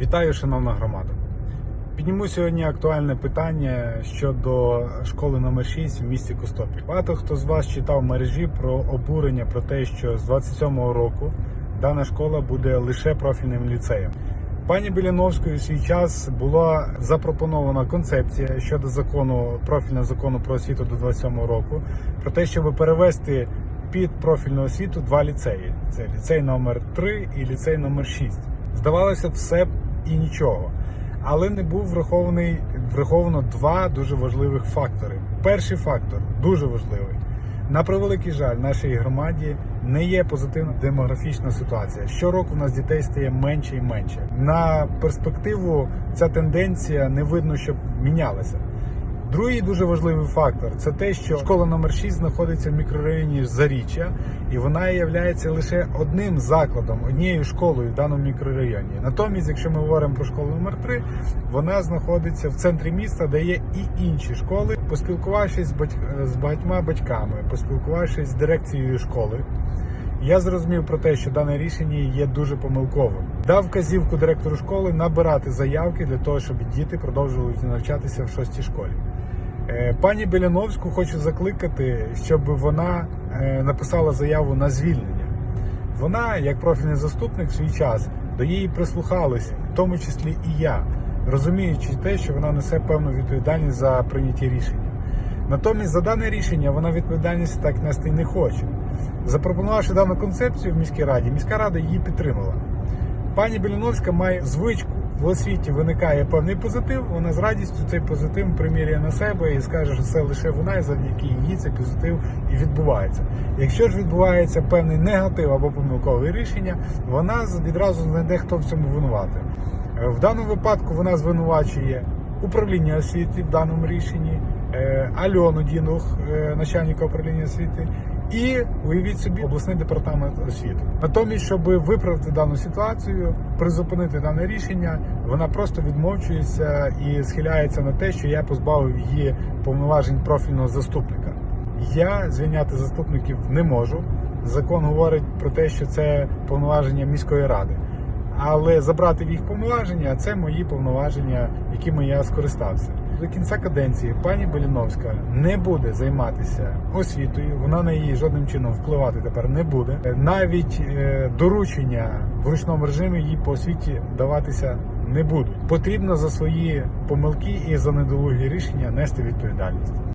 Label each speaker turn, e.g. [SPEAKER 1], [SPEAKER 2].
[SPEAKER 1] Вітаю, шановна громада. Підніму сьогодні актуальне питання щодо школи номер 6 в місті Костопіль. Багато хто з вас читав мережі про обурення про те, що з 27-го року дана школа буде лише профільним ліцеєм. Пані Біляновською у свій час була запропонована концепція щодо закону профільного закону про освіту до 27-го року про те, щоб перевести під профільну освіту два ліцеї: це ліцей номер 3 і ліцей номер 6. Здавалося, все і нічого. Але не був врахований враховано два дуже важливих фактори. Перший фактор дуже важливий. На превеликий жаль, нашій громаді не є позитивна демографічна ситуація. Щороку в нас дітей стає менше і менше. На перспективу ця тенденція не видно, щоб мінялася. Другий дуже важливий фактор це те, що школа номер 6 знаходиться в мікрорайоні Заріччя, і вона є лише одним закладом, однією школою в даному мікрорайоні. Натомість, якщо ми говоримо про школу номер 3 вона знаходиться в центрі міста, де є і інші школи. Поспілкувавшись з бать- з багатьма батьками, поспілкувавшись з дирекцією школи. Я зрозумів про те, що дане рішення є дуже помилковим. Дав вказівку директору школи набирати заявки для того, щоб діти продовжували навчатися в шостій школі. Е, Пані Беляновську хочу закликати, щоб вона е, написала заяву на звільнення. Вона, як профільний заступник, в свій час до її прислухалися, в тому числі і я, розуміючи те, що вона несе певну відповідальність за прийняті рішення. Натомість за дане рішення вона відповідальність так нести не хоче. Запропонувавши дану концепцію в міській раді, міська рада її підтримала. Пані Беляновська має звичку в освіті виникає певний позитив. Вона з радістю цей позитив приміряє на себе і скаже, що це лише вона, і завдяки її цей позитив і відбувається. Якщо ж відбувається певний негатив або помилкове рішення, вона відразу знайде, хто в цьому винуватий. Е, В даному випадку вона звинувачує управління освіти в даному рішенні, е, Альону Дінух, е, начальника управління освіти, і уявіть собі обласний департамент освіти. Натомість, щоб виправити дану ситуацію, призупинити дане рішення, вона просто відмовчується і схиляється на те, що я позбавив її повноважень профільного заступника. Я звільняти заступників не можу. Закон говорить про те, що це повноваження міської ради. Але забрати їх повноваження це мої повноваження, якими я скористався. До кінця каденції пані Беліновська не буде займатися освітою. Вона на її жодним чином впливати тепер не буде. Навіть е, доручення в ручному режимі їй по освіті даватися не будуть. Потрібно за свої помилки і за недолугі рішення нести відповідальність.